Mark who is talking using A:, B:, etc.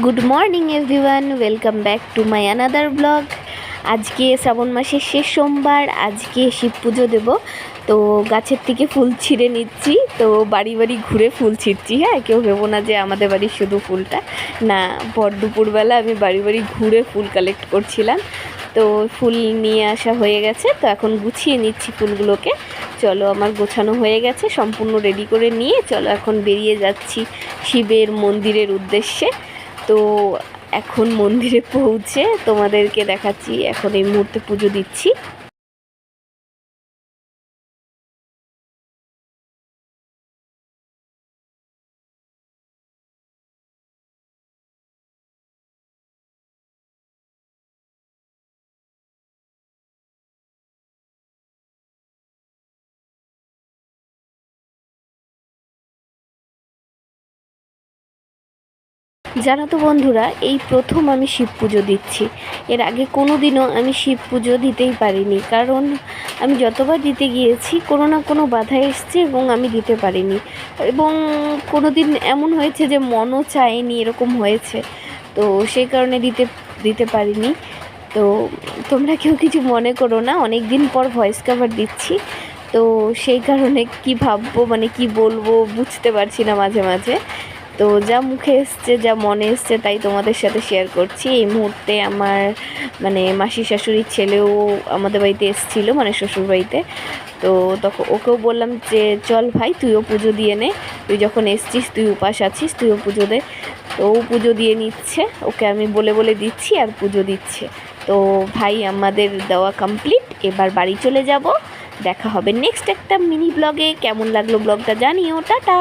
A: Good morning everyone welcome back to my another blog আজকে শ্রাবণ মাসের শেষ সোমবার, আজকে শিব পুজো দেব। তো গাছের থেকে ফুল ছিঁড়ে নিচ্ছি। তো বাড়ি বাড়ি ঘুরে ফুল ছিঁড়ছি হ্যাঁ? কেউ ভেবো না যে আমাদের বাড়ির শুধু ফুলটা। না ভর দুপুরবেলা আমি বাড়ি বাড়ি ঘুরে ফুল কালেক্ট করছিলাম। তো ফুল নিয়ে আসা হয়ে গেছে। তো এখন গুছিয়ে নিচ্ছি ফুলগুলোকে। চলো, আমার গোছানো হয়ে গেছে। সম্পূর্ণ রেডি করে নিয়ে চলো, এখন বেরিয়ে যাচ্ছি শিবের মন্দিরের উদ্দেশ্যে। তো এখন মন্দিরে পৌঁছে তোমাদেরকে দেখাচ্ছি এখন এই মুহূর্তে পুজো দিচ্ছি। জানো তো বন্ধুরা, এই প্রথম আমি শিব পুজো দিচ্ছি। এর আগে কোনো দিনও আমি শিব পুজো দিতেই পারিনি, কারণ আমি যতবার দিতে গিয়েছি, কোনো না কোনো বাধা এসছে এবং আমি দিতে পারিনি। এবং কোনো দিন এমন হয়েছে যে মনও চায়নি, এরকম হয়েছে। তো সেই কারণে দিতে দিতে পারিনি। তো তোমরা কেউ কিছু মনে করো না অনেক দিন পর ভয়েস কভার দিচ্ছি। তো সেই কারণে কি ভাববো মানে কি বলব, বুঝতে পারছি না মাঝে মাঝে। তো যা মুখে এসছে, যা মনে এসছে, তাই তোমাদের সাথে শেয়ার করছি। এই মুহূর্তে আমার মানে মাসি শাশুড়ির ছেলেও আমাদের বাড়িতে এসেছিল মানে শ্বশুর বাড়িতে। তো তখন ওকেও বললাম যে, চল ভাই, তুইও পুজো দিয়ে নে। তুই যখন এসছিস, তুই উপাস আছিস, তুইও পুজো দে। তো ও পুজো দিয়ে নিচ্ছে, ওকে আমি বলে বলে দিচ্ছি আর পুজো দিচ্ছে। তো ভাই, আমাদের দেওয়া কমপ্লিট এবার বাড়ি চলে যাব। দেখা হবে নেক্সট একটা মিনি ব্লগে কেমন লাগল ব্লগটা জানিও। টাটা!